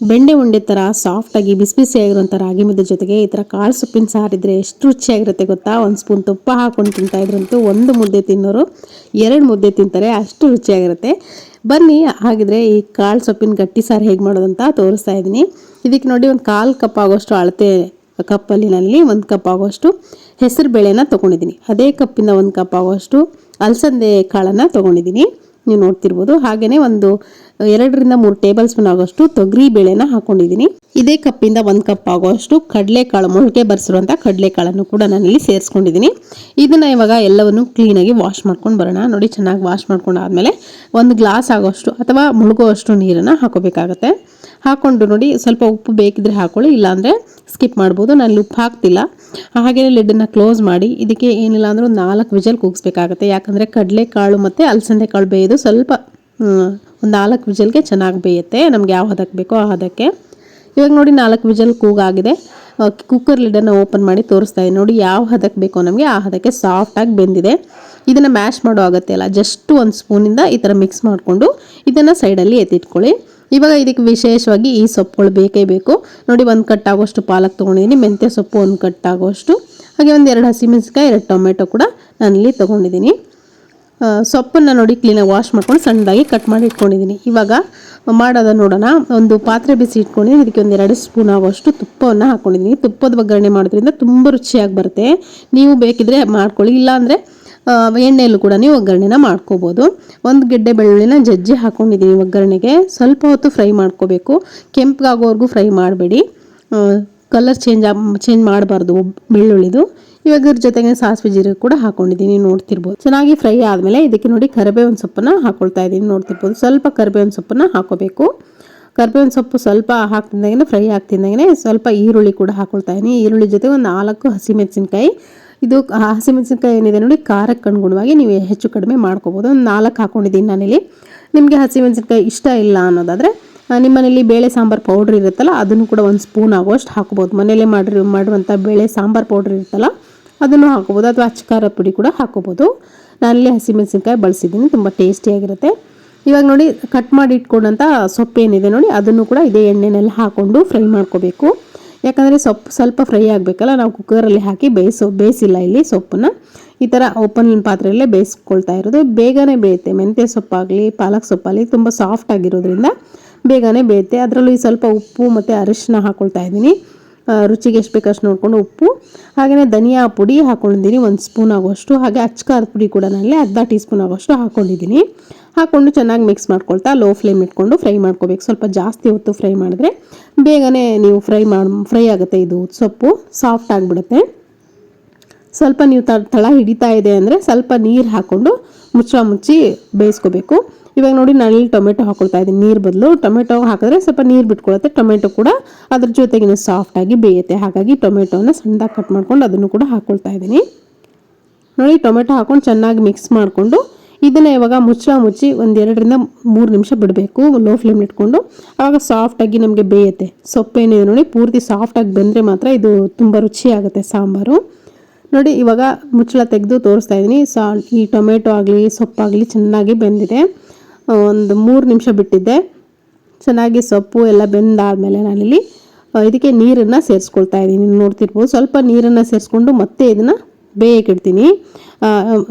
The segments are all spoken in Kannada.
ಬೆಂಡೆ ಉಂಡೆ ಥರ ಸಾಫ್ಟಾಗಿ ಬಿಸಿ ಬಿಸಿಯಾಗಿರುವಂಥ ರಾಗಿ ಮುದ್ದೆ ಜೊತೆಗೆ ಈ ಥರ ಕಾಳು ಸೊಪ್ಪಿನ ಸಾರಿದ್ರೆ ಎಷ್ಟು ರುಚಿಯಾಗಿರುತ್ತೆ ಗೊತ್ತಾ? ಒಂದು ಸ್ಪೂನ್ ತುಪ್ಪ ಹಾಕೊಂಡು ತಿಂತಾ ಇದ್ರಂತೂ ಒಂದು ಮುದ್ದೆ ತಿನ್ನೋರು ಎರಡು ಮುದ್ದೆ ತಿಂತಾರೆ, ಅಷ್ಟು ರುಚಿಯಾಗಿರುತ್ತೆ. ಬನ್ನಿ, ಹಾಗಿದ್ರೆ ಈ ಕಾಳು ಸೊಪ್ಪಿನ ಗಟ್ಟಿ ಸಾರು ಹೇಗೆ ಮಾಡೋದಂತ ತೋರಿಸ್ತಾ ಇದ್ದೀನಿ. ಇದಕ್ಕೆ ನೋಡಿ ಒಂದು ಕಾಲು ಕಪ್ ಆಗೋಷ್ಟು ಅಳತೆ ಕಪ್ಪಲ್ಲಿನಲ್ಲಿ ಒಂದು ಕಪ್ ಆಗೋಷ್ಟು ಹೆಸರು ಬೇಳೆನ ತೊಗೊಂಡಿದ್ದೀನಿ. ಅದೇ ಕಪ್ಪಿಂದ ಒಂದು ಕಪ್ ಆಗೋಷ್ಟು ಅಲಸಂದೆ ಕಾಳನ್ನು ತೊಗೊಂಡಿದ್ದೀನಿ. ನೀವು ನೋಡ್ತಿರ್ಬೋದು. ಹಾಗೆಯೇ ಒಂದು ಎರಡರಿಂದ ಮೂರು ಟೇಬಲ್ ಸ್ಪೂನ್ ಆಗೋಷ್ಟು ತೊಗರಿ ಬೇಳೆನ ಹಾಕೊಂಡಿದ್ದೀನಿ. ಇದೇ ಕಪ್ಪಿಂದ ಒಂದು ಕಪ್ ಆಗೋಷ್ಟು ಕಡಲೆಕಾಳು, ಮೊಳಕೆ ಬರ್ಸಿರುವಂಥ ಕಡಲೆಕಾಳನ್ನು ಕೂಡ ನಾನಿಲ್ಲಿ ಸೇರಿಸ್ಕೊಂಡಿದ್ದೀನಿ. ಇದನ್ನು ಇವಾಗ ಎಲ್ಲವನ್ನು ಕ್ಲೀನಾಗಿ ವಾಶ್ ಮಾಡ್ಕೊಂಡು ಬರೋಣ. ನೋಡಿ, ಚೆನ್ನಾಗಿ ವಾಶ್ ಮಾಡ್ಕೊಂಡು ಆದಮೇಲೆ ಒಂದು ಗ್ಲಾಸ್ ಆಗೋಷ್ಟು ಅಥವಾ ಮುಳುಗುವಷ್ಟು ನೀರನ್ನು ಹಾಕೋಬೇಕಾಗತ್ತೆ. ಹಾಕೊಂಡು ನೋಡಿ, ಸ್ವಲ್ಪ ಉಪ್ಪು ಬೇಕಿದ್ರೆ ಹಾಕೊಳ್ಳಿ, ಇಲ್ಲಾಂದರೆ ಸ್ಕಿಪ್ ಮಾಡ್ಬೋದು. ನಾನು ಉಪ್ಪು ಹಾಕ್ತಿಲ್ಲ. ಹಾಗೆಯೇ ಲಿಡ್ಡನ್ನು ಕ್ಲೋಸ್ ಮಾಡಿ, ಇದಕ್ಕೆ ಏನಿಲ್ಲ ಅಂದ್ರೆ ನಾಲ್ಕು ವಿಜಲ್ ಕೂಗಿಸ್ಬೇಕಾಗತ್ತೆ. ಯಾಕಂದರೆ ಕಡಲೆಕಾಳು ಮತ್ತು ಅಲಸಂದೆ ಕಾಳು ಬೇಯೋದು ಸ್ವಲ್ಪ ಒಂದು ನಾಲ್ಕು ವಿಜಲ್ಗೆ ಚೆನ್ನಾಗಿ ಬೇಯುತ್ತೆ. ನಮ್ಗೆ ಯಾವ ಹದಕ್ಕೆ ಬೇಕೋ ಆ ಹದಕ್ಕೆ. ಇವಾಗ ನೋಡಿ ನಾಲ್ಕು ವಿಜಲ್ ಕೂಗಾಗಿದೆ ಕುಕ್ಕರ್ ಲಿಡನ್ನು ಓಪನ್ ಮಾಡಿ ತೋರಿಸ್ತಾ ಇದೆ ನೋಡಿ ಯಾವ ಹದಕ್ಕೆ ಬೇಕೋ ನಮಗೆ ಆ ಹದಕ್ಕೆ ಸಾಫ್ಟಾಗಿ ಬೆಂದಿದೆ. ಇದನ್ನು ಮ್ಯಾಶ್ ಮಾಡೋ ಅಗತ್ಯ ಅಲ್ಲ, ಜಸ್ಟ್ ಒಂದು ಸ್ಪೂನಿಂದ ಈ ಥರ ಮಿಕ್ಸ್ ಮಾಡಿಕೊಂಡು ಇದನ್ನು ಸೈಡಲ್ಲಿ ಎತ್ತಿಟ್ಕೊಳ್ಳಿ. ಇವಾಗ ಇದಕ್ಕೆ ವಿಶೇಷವಾಗಿ ಈ ಸೊಪ್ಪುಗಳು ಬೇಕೇ ಬೇಕು. ನೋಡಿ ಒಂದು ಕಟ್ ಆಗೋಷ್ಟು ಪಾಲಕ್ ತೊಗೊಂಡಿದ್ದೀನಿ, ಮೆಂತ್ಯ ಸೊಪ್ಪು ಒಂದು ಕಟ್ ಆಗೋಷ್ಟು. ಹಾಗೆ ಒಂದು ಎರಡು ಹಸಿಮೆಣಸಿಕಾಯಿ ಎರಡು ಟೊಮೆಟೊ ಕೂಡ ನಾನಿಲ್ಲಿ ತೊಗೊಂಡಿದ್ದೀನಿ. ಸೊಪ್ಪನ್ನು ನೋಡಿ ಕ್ಲೀನಾಗಿ ವಾಶ್ ಮಾಡ್ಕೊಂಡು ಸಣ್ಣದಾಗಿ ಕಟ್ ಮಾಡಿ ಇಟ್ಕೊಂಡಿದ್ದೀನಿ ಇವಾಗ ಮಾಡೋದ ನೋಡೋಣ. ಒಂದು ಪಾತ್ರೆ ಬಿಸಿ ಇಟ್ಕೊಂಡಿದ್ದೀನಿ ಇದಕ್ಕೆ ಒಂದು ಎರಡು ಸ್ಪೂನ್ ಆಗೋಷ್ಟು ತುಪ್ಪವನ್ನು ಹಾಕ್ಕೊಂಡಿದ್ದೀನಿ ತುಪ್ಪದ ಒಗ್ಗರಣೆ ಮಾಡೋದ್ರಿಂದ ತುಂಬ ರುಚಿಯಾಗಿ ಬರುತ್ತೆ. ನೀವು ಬೇಕಿದ್ರೆ ಮಾಡ್ಕೊಳ್ಳಿ. ಇಲ್ಲಾಂದರೆ ಎಣ್ಣೆಯಲ್ಲೂ ಕೂಡ ನೀವು ಒಗ್ಗರಣೆನ ಮಾಡ್ಕೋಬೋದು. ಒಂದು ಗೆಡ್ಡೆ ಬೆಳ್ಳುಳ್ಳಿನ ಜಜ್ಜಿ ಹಾಕ್ಕೊಂಡಿದ್ದೀನಿ ಒಗ್ಗರಣೆಗೆ. ಸ್ವಲ್ಪ ಹೊತ್ತು ಫ್ರೈ ಮಾಡ್ಕೋಬೇಕು. ಕೆಂಪಗಾಗೋವರೆಗೂ ಫ್ರೈ ಮಾಡಬೇಡಿ. ಕಲರ್ ಚೇಂಜ್ ಚೇಂಜ್ ಮಾಡಬಾರ್ದು ಬೆಳ್ಳುಳ್ಳಿದು. ಇವಾಗ ಇದ್ರ ಜೊತೆಗೆ ಸಾಸಿವೆ ಜೀರಿಗೆ ಕೂಡ ಹಾಕೊಂಡಿದ್ದೀನಿ, ನೋಡ್ತಿರ್ಬೋದು. ಚೆನ್ನಾಗಿ ಫ್ರೈ ಆದಮೇಲೆ ಇದಕ್ಕೆ ನೋಡಿ ಕರಿಬೇವಿನ ಸೊಪ್ಪನ್ನು ಹಾಕೊಳ್ತಾ ಇದ್ದೀನಿ, ನೋಡ್ತಿರ್ಬೋದು. ಸ್ವಲ್ಪ ಕರಿಬೇವಿನ ಸೊಪ್ಪನ್ನು ಹಾಕೋಬೇಕು. ಕರಿಬೇವಿನ ಸೊಪ್ಪು ಸ್ವಲ್ಪ ಹಾಕ್ತಿದ್ದಾಗೆ ಫ್ರೈ ಆಗ್ತಿದ್ದಾಗೆ ಸ್ವಲ್ಪ ಈರುಳ್ಳಿ ಕೂಡ ಹಾಕೊಳ್ತಾ ಇದ್ದೀನಿ. ಈರುಳ್ಳಿ ಜೊತೆ ಒಂದು ನಾಲ್ಕು ಹಸಿಮೆಣಸಿನ್ಕಾಯಿ. ಇದು ಹಸಿಮೆಣಸಿನ್ಕಾಯಿ ಏನಿದೆ ನೋಡಿ, ಖಾರಕ್ಕೆ ಅನುಗುಣವಾಗಿ ನೀವು ಹೆಚ್ಚು ಕಡಿಮೆ ಮಾಡ್ಕೋಬೋದು. ಒಂದು ನಾಲ್ಕು ಹಾಕೊಂಡಿದ್ದೀನಿ ನಾನಿಲ್ಲಿ. ನಿಮಗೆ ಹಸಿಮೆಣಸಿನ್ಕಾಯಿ ಇಷ್ಟ ಇಲ್ಲ ಅನ್ನೋದಾದರೆ ನಿಮ್ಮನೇಲಿ ಬೇಳೆ ಸಾಂಬಾರು ಪೌಡ್ರ್ ಇರುತ್ತಲ್ಲ, ಅದನ್ನು ಕೂಡ ಒಂದು ಸ್ಪೂನ್ ಆಗುವಷ್ಟು ಹಾಕ್ಬೋದು. ಮನೇಲೇ ಮಾಡಿರಿ ಮಾಡುವಂಥ ಬೇಳೆ ಸಾಂಬಾರು ಪೌಡ್ರ್ ಇರುತ್ತಲ್ಲ ಅದನ್ನು ಹಾಕೋಬೋದು. ಅಥವಾ ಅಚ್ಚಕಾರ ಪುಡಿ ಕೂಡ ಹಾಕೋಬೋದು. ನಾನಲ್ಲಿ ಹಸಿಮೆಣಸಿನ್ಕಾಯಿ ಬಳಸಿದ್ದೀನಿ. ತುಂಬ ಟೇಸ್ಟಿಯಾಗಿರುತ್ತೆ ಇವಾಗ ನೋಡಿ ಕಟ್ ಮಾಡಿ ಇಟ್ಕೊಂಡಂಥ ಸೊಪ್ಪು ಏನಿದೆ ನೋಡಿ, ಅದನ್ನು ಕೂಡ ಇದೇ ಎಣ್ಣೆನಲ್ಲಿ ಹಾಕ್ಕೊಂಡು ಫ್ರೈ ಮಾಡ್ಕೋಬೇಕು. ಯಾಕಂದರೆ ಸೊಪ್ಪು ಸ್ವಲ್ಪ ಫ್ರೈ ಆಗಬೇಕಲ್ಲ, ನಾವು ಕುಕ್ಕರಲ್ಲಿ ಹಾಕಿ ಬೇಯಿಸೋ, ಬೇಯಿಸಿಲ್ಲ ಇಲ್ಲಿ ಸೊಪ್ಪನ್ನ. ಈ ಥರ ಓಪನ್ ಪಾತ್ರೆಯಲ್ಲೇ ಬೇಯಿಸ್ಕೊಳ್ತಾ ಇರೋದು. ಬೇಗನೆ ಬೇಯುತ್ತೆ. ಮೆಂತ್ಯ ಸೊಪ್ಪಾಗಲಿ, ಪಾಲಕ್ ಸೊಪ್ಪಾಗಲಿ, ತುಂಬ ಸಾಫ್ಟ್ ಆಗಿರೋದ್ರಿಂದ ಬೇಗನೆ ಬೇಯುತ್ತೆ. ಅದರಲ್ಲೂ ಈ ಸ್ವಲ್ಪ ಉಪ್ಪು ಮತ್ತು ಅರಿಶಿನ ಹಾಕ್ಕೊಳ್ತಾ ಇದ್ದೀನಿ. ರುಚಿಗೆ ಎಷ್ಟು ಬೇಕಷ್ಟು ನೋಡಿಕೊಂಡು ಉಪ್ಪು ಹಾಗೆಯೇ ಧನಿಯಾ ಪುಡಿ ಹಾಕ್ಕೊಂಡಿದ್ದೀನಿ ಒಂದು ಸ್ಪೂನ್ ಆಗೋಷ್ಟು ಹಾಗೆ ಅಚ್ಚಕಾರದ ಪುಡಿ ಕೂಡ ನಾನಲ್ಲಿ ಅರ್ಧ ಟೀ ಸ್ಪೂನ್ ಆಗೋಷ್ಟು ಹಾಕ್ಕೊಂಡಿದ್ದೀನಿ ಹಾಕ್ಕೊಂಡು ಚೆನ್ನಾಗಿ ಮಿಕ್ಸ್ ಮಾಡ್ಕೊಳ್ತಾ ಲೋ ಫ್ಲೇಮ್ ಇಟ್ಕೊಂಡು ಫ್ರೈ ಮಾಡ್ಕೋಬೇಕು. ಸ್ವಲ್ಪ ಜಾಸ್ತಿ ಹೊತ್ತು ಫ್ರೈ ಮಾಡಿದ್ರೆ ಬೇಗನೆ ನೀವು ಫ್ರೈ ಮಾಡಿ ಫ್ರೈ ಆಗುತ್ತೆ ಇದು ಸೊಪ್ಪು ಸಾಫ್ಟ್ ಆಗಿಬಿಡುತ್ತೆ. ಸ್ವಲ್ಪ ನೀವು ತಳ ಹಿಡಿತಾ ಇದೆ ಅಂದರೆ ಸ್ವಲ್ಪ ನೀರು ಹಾಕ್ಕೊಂಡು ಮುಚ್ಚ ಮುಚ್ಚಿ ಬೇಯಿಸ್ಕೋಬೇಕು. ಇವಾಗ ನೋಡಿ ನಾನು ಟೊಮೆಟೊ ಹಾಕೊಳ್ತಾ ಇದ್ದೀನಿ. ನೀರು ಬದಲು ಟೊಮೆಟೊ ಹಾಕಿದ್ರೆ ಸ್ವಲ್ಪ ನೀರು ಬಿಟ್ಕೊಳುತ್ತೆ. ಟೊಮೆಟೊ ಕೂಡ ಅದ್ರ ಜೊತೆಗಿನ ಸಾಫ್ಟಾಗಿ ಬೇಯುತ್ತೆ. ಹಾಗಾಗಿ ಟೊಮೆಟೊನ ಸಣ್ಣದಾಗಿ ಕಟ್ ಮಾಡ್ಕೊಂಡು ಅದನ್ನು ಕೂಡ ಹಾಕೊಳ್ತಾ ಇದ್ದೀನಿ. ನೋಡಿ ಟೊಮೆಟೊ ಹಾಕೊಂಡು ಚೆನ್ನಾಗಿ ಮಿಕ್ಸ್ ಮಾಡಿಕೊಂಡು ಇದನ್ನು ಇವಾಗ ಮುಚ್ಚಳ ಮುಚ್ಚಿ ಒಂದು ಎರಡರಿಂದ ಮೂರು ನಿಮಿಷ ಬಿಡಬೇಕು. ಲೋ ಫ್ಲೇಮ್ ಇಟ್ಕೊಂಡು ಆವಾಗ ಸಾಫ್ಟಾಗಿ ನಮಗೆ ಬೇಯುತ್ತೆ. ಸೊಪ್ಪೇನಿದೆ ನೋಡಿ ಪೂರ್ತಿ ಸಾಫ್ಟಾಗಿ ಬೆಂದರೆ ಮಾತ್ರ ಇದು ತುಂಬ ರುಚಿಯಾಗುತ್ತೆ ಸಾಂಬಾರು. ನೋಡಿ ಇವಾಗ ಮುಚ್ಚಳ ತೆಗೆದು ತೋರಿಸ್ತಾ ಇದ್ದೀನಿ. ಸಾ ಈ ಟೊಮೆಟೊ ಆಗಲಿ, ಸೊಪ್ಪಾಗಲಿ ಚೆನ್ನಾಗಿ ಬೆಂದಿದೆ. ಒಂದು ಮೂರು ನಿಮಿಷ ಬಿಟ್ಟಿದ್ದೆ. ಚೆನ್ನಾಗಿ ಸೊಪ್ಪು ಎಲ್ಲ ಬೆಂದಾದಮೇಲೆ ನಾನಿಲ್ಲಿ ಇದಕ್ಕೆ ನೀರನ್ನು ಸೇರಿಸ್ಕೊಳ್ತಾ ಇದ್ದೀನಿ. ನೋಡ್ತಿರ್ಬೋದು, ಸ್ವಲ್ಪ ನೀರನ್ನು ಸೇರಿಸ್ಕೊಂಡು ಮತ್ತೆ ಇದನ್ನು ಬೇಯಕ್ಕಿಡ್ತೀನಿ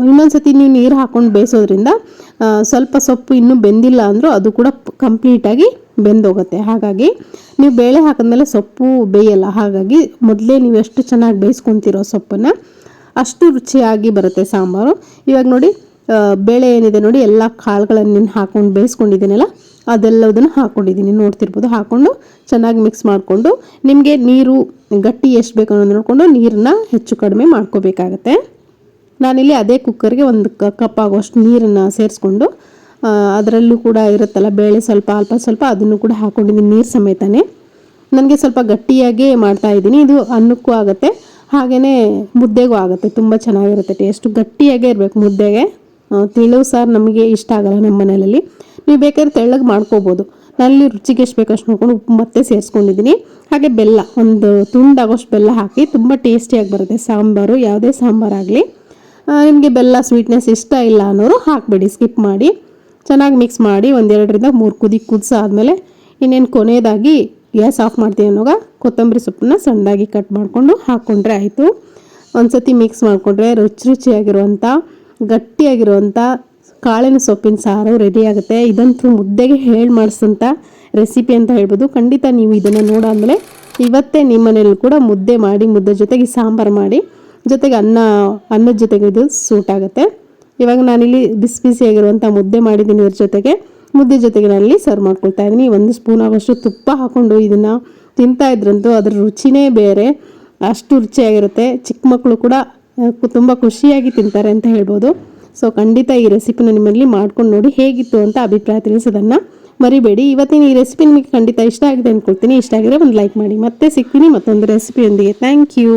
ಇನ್ನೊಂದ್ಸತಿ ನೀವು ನೀರು ಹಾಕ್ಕೊಂಡು ಬೇಯಿಸೋದ್ರಿಂದ ಸ್ವಲ್ಪ ಸೊಪ್ಪು ಇನ್ನೂ ಬೆಂದಿಲ್ಲ ಅಂದರೂ ಅದು ಕೂಡ ಕಂಪ್ಲೀಟಾಗಿ ಬೆಂದೋಗುತ್ತೆ. ಹಾಗಾಗಿ ನೀವು ಬೇಳೆ ಹಾಕಿದ್ಮೇಲೆ ಸೊಪ್ಪು ಬೇಯಲ್ಲ. ಹಾಗಾಗಿ ಮೊದಲೇ ನೀವು ಎಷ್ಟು ಚೆನ್ನಾಗಿ ಬೇಯಿಸ್ಕೊತಿರೋ ಸೊಪ್ಪನ್ನು ಅಷ್ಟು ರುಚಿಯಾಗಿ ಬರುತ್ತೆ ಸಾಂಬಾರು. ಇವಾಗ ನೋಡಿ ಬೇಳೆ ಏನಿದೆ ನೋಡಿ, ಎಲ್ಲ ಕಾಳುಗಳನ್ನು ಹಾಕೊಂಡು ಬೇಯಿಸ್ಕೊಂಡಿದ್ದೀನಲ್ಲ ಅದೆಲ್ಲದನ್ನು ಹಾಕ್ಕೊಂಡಿದ್ದೀನಿ ನೋಡ್ತಿರ್ಬೋದು ಹಾಕ್ಕೊಂಡು ಚೆನ್ನಾಗಿ ಮಿಕ್ಸ್ ಮಾಡಿಕೊಂಡು ನಿಮಗೆ ನೀರು, ಗಟ್ಟಿ ಎಷ್ಟು ಬೇಕು ಅನ್ನೋದು ನೋಡಿಕೊಂಡು ನೀರನ್ನ ಹೆಚ್ಚು ಕಡಿಮೆ ಮಾಡ್ಕೋಬೇಕಾಗತ್ತೆ. ನಾನಿಲ್ಲಿ ಅದೇ ಕುಕ್ಕರ್ಗೆ ಒಂದು ಕಪ್ ಆಗೋಷ್ಟು ನೀರನ್ನು ಸೇರಿಸ್ಕೊಂಡು ಅದರಲ್ಲೂ ಕೂಡ ಇರುತ್ತಲ್ಲ, ಬೇಳೆ ಸ್ವಲ್ಪ, ಅಲ್ಪ ಸ್ವಲ್ಪ ಅದನ್ನು ಕೂಡ ಹಾಕ್ಕೊಂಡಿದ್ದೀನಿ ನೀರು ಸಮೇತನೇ. ನನಗೆ ಸ್ವಲ್ಪ ಗಟ್ಟಿಯಾಗೇ ಮಾಡ್ತಾ ಇದ್ದೀನಿ. ಇದು ಅನ್ನಕ್ಕೂ ಆಗುತ್ತೆ ಹಾಗೆಯೇ ಮುದ್ದೆಗೂ ಆಗುತ್ತೆ, ತುಂಬ ಚೆನ್ನಾಗಿರುತ್ತೆ ಟೇಸ್ಟು ಗಟ್ಟಿಯಾಗೇ ಇರಬೇಕು ಮುದ್ದೆಗೆ. ತಿಳಿವು ಸಾರು ನಮಗೆ ಇಷ್ಟ ಆಗಲ್ಲ ನಮ್ಮ ಮನೆಯಲ್ಲಿ. ನೀವು ಬೇಕಾದ್ರೆ ತೆಳ್ಳಗೆ ಮಾಡ್ಕೋಬೋದು. ನಲ್ಲಿ ರುಚಿಗೆ ಎಷ್ಟು ಬೇಕಷ್ಟು ನೋಡ್ಕೊಂಡು ಉಪ್ಪು ಮತ್ತೆ ಸೇರಿಸ್ಕೊಂಡಿದ್ದೀನಿ. ಹಾಗೆ ಬೆಲ್ಲ, ಒಂದು ತುಂಡಾಗೋಷ್ಟು ಬೆಲ್ಲ ಹಾಕಿ ತುಂಬ ಟೇಸ್ಟಿಯಾಗಿ ಬರುತ್ತೆ. ಸಾಂಬಾರು, ಯಾವುದೇ ಸಾಂಬಾರಾಗಲಿ. ನಿಮಗೆ ಬೆಲ್ಲ ಸ್ವೀಟ್ನೆಸ್ ಇಷ್ಟ ಇಲ್ಲ ಅನ್ನೋರು ಹಾಕಬೇಡಿ ಸ್ಕಿಪ್ ಮಾಡಿ. ಚೆನ್ನಾಗಿ ಮಿಕ್ಸ್ ಮಾಡಿ ಒಂದೆರಡರಿಂದ ಮೂರು ಕುದಿ ಕುದಿಸಾದ್ಮೇಲೆ ಇನ್ನೇನು ಕೊನೆಯದಾಗಿ ಗ್ಯಾಸ್ ಆಫ್ ಮಾಡ್ತೀವಿ ಅನ್ನೋವಾಗ ಕೊತ್ತಂಬರಿ ಸೊಪ್ಪನ್ನ ಸಣ್ಣದಾಗಿ ಕಟ್ ಮಾಡಿಕೊಂಡು ಹಾಕ್ಕೊಂಡ್ರೆ ಆಯಿತು. ಒಂದು ಸತಿ ಮಿಕ್ಸ್ ಮಾಡಿಕೊಂಡ್ರೆ ರುಚಿ ರುಚಿಯಾಗಿರುವಂಥ ಗಟ್ಟಿಯಾಗಿರುವಂಥ ಕಾಳಿನ ಸೊಪ್ಪಿನ ಸಾರು ರೆಡಿ ಆಗುತ್ತೆ. ಇದಂತೂ ಮುದ್ದೆಗೆ ಹೇಳಿ ಮಾಡಿಸಂಥ ರೆಸಿಪಿ ಅಂತ ಹೇಳ್ಬೋದು. ಖಂಡಿತ ನೀವು ಇದನ್ನು ನೋಡಾದಮೇಲೆ ಇವತ್ತೇ ನಿಮ್ಮ ಮನೇಲಿ ಕೂಡ ಮುದ್ದೆ ಮಾಡಿ, ಮುದ್ದೆ ಜೊತೆಗೆ ಸಾಂಬಾರು ಮಾಡಿ, ಜೊತೆಗೆ ಅನ್ನ, ಅನ್ನದ ಜೊತೆಗೆ ಇದು ಸೂಟ್ ಆಗುತ್ತೆ. ಇವಾಗ ನಾನಿಲ್ಲಿ ಬಿಸಿ ಬಿಸಿಯಾಗಿರುವಂಥ ಮುದ್ದೆ ಮಾಡಿದ್ದೀನಿ ಇದ್ರ ಜೊತೆಗೆ. ಮುದ್ದೆ ಜೊತೆಗೆ ನಾನಿಲ್ಲಿ ಸರ್ವ್ ಮಾಡ್ಕೊಳ್ತಾ ಇದ್ದೀನಿ. ಒಂದು ಸ್ಪೂನ್ ಆಗೋಷ್ಟು ತುಪ್ಪ ಹಾಕ್ಕೊಂಡು ಇದನ್ನು ತಿಂತಾ ಇದ್ರಂತೂ ಅದ್ರ ರುಚಿನೇ ಬೇರೆ. ಅಷ್ಟು ರುಚಿಯಾಗಿರುತ್ತೆ. ಚಿಕ್ಕ ಮಕ್ಕಳು ಕೂಡ ತುಂಬ ಖುಷಿಯಾಗಿ ತಿಂತಾರೆ ಅಂತ ಹೇಳ್ಬೋದು. ಸೊ ಖಂಡಿತ ಈ ರೆಸಿಪಿನ ನಿಮ್ಮಲ್ಲಿ ಮಾಡ್ಕೊಂಡು ನೋಡಿ ಹೇಗಿತ್ತು ಅಂತ ಅಭಿಪ್ರಾಯ ತಿಳಿಸೋದನ್ನು ಮರಿಬೇಡಿ. ಇವತ್ತಿನ ಈ ರೆಸಿಪಿ ನಿಮಗೆ ಖಂಡಿತ ಇಷ್ಟ ಆಗಿದೆ ಅಂದ್ಕೊಳ್ತೀನಿ ಇಷ್ಟ ಆಗಿದ್ರೆ ಒಂದು ಲೈಕ್ ಮಾಡಿ. ಮತ್ತೆ ಸಿಗ್ತೀನಿ ಮತ್ತೊಂದು ರೆಸಿಪಿಯೊಂದಿಗೆ ಥ್ಯಾಂಕ್ ಯು